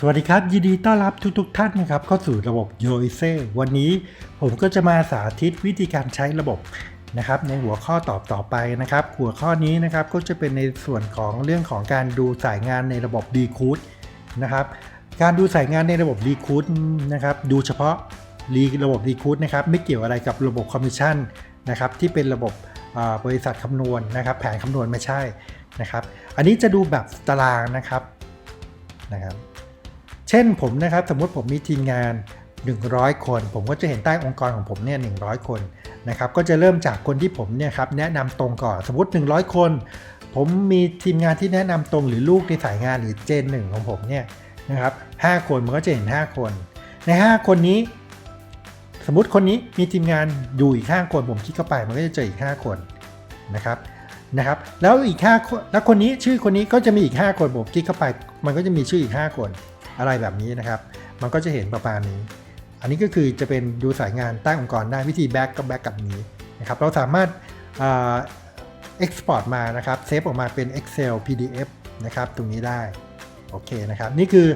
สวัสดีครับ ยินดีต้อนรับทุกๆทท่านนะครับ เข้าสู่ระบบ y o i s e วันนี้ผมก็จะมาสาธิตวิธีการใช้ระบบนะครับ ในหัวข้อตอบต่อไปนะครับ หัวข้อนี้นะครับก็จะเป็นในส่วนของเรื่องของการดูสายงานในระบบ d c o d นะครับ การดูสายงานในระบบ d c o d นะครับ ดูเฉพาะรีระบบ d c o d นะครับ ไม่เกี่ยวอะไรกับระบบคอมมิชชั่นนะครับที่เป็นระบบบริษัทคำนวณนะครับ แผนคำนวณไม่ใช่นะครับ อันนี้จะดูแบบตารางนะครับนะครับ เช่นผมนะครับสมมติผมมีทีมงาน 100 คน ผมก็จะเห็นใต้องค์กรของผมเนี่ย100 คนนะครับก็จะเริ่มจากคนที่ผมเนี่ยครับแนะนำตรงก่อนสมมติ 100 คน ผมมีทีมงานที่แนะนำตรงหรือลูกในสายงานหรือเจนหนึ่งของผมเนี่ยนะครับ5คนมันก็จะเห็น 5 คน ใน 5 คนนี้ สมมติคนนี้มีทีมงานอยู่อีก5คนผมคลิกเข้าไปมันก็จะเจออีก 5 คนนะครับนะครับแล้วอีก5คนแล้วคนนี้ชื่อคนนี้ก็จะมีอีก 5 คนผมคลิกเข้าไป มันก็จะมีชื่ออีก 5 คน อะไรแบบนี้นะครับ มันก็จะเห็นประมาณนี้ อันนี้ก็คือจะเป็นดูสายงานใต้งองค์กรได้วิธีแบ็กก็แบ็กกับนี้นะครับเราสามารถเอ่อ export มานะครับเซฟออกมาเป็น Excel PDF นะครับตรงนี้ได้โอเคนะครับนี่คือ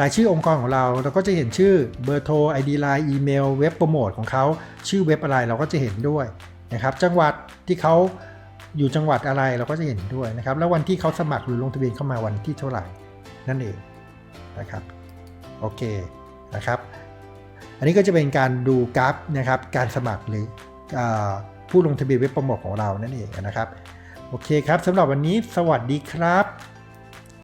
รายชื่อองค์กรของเราเราก็จะเห็นชื่อเบอร์โทร ID Line อีเมลเว็บโปรโมทของเขาชื่อเว็บอะไรเราก็จะเห็นด้วยนะครับจังหวัดที่เขาอยู่จังหวัดอะไรเราก็จะเห็นด้วยนะครับแล้ววันที่เขาสมัครหรือลงทะเบียนเข้ามาวันที่เท่าไหร่นั่นเอง นะครับโอเคนะครับ อันนี้ก็จะเป็นการดูกราฟนะครับ การสมัครหรืออผู้ลงทะเบียนเว็บโปรโมทของเรานั่นเองนะครับ โอเคครับสำหรับวันนี้สวัสดีครับ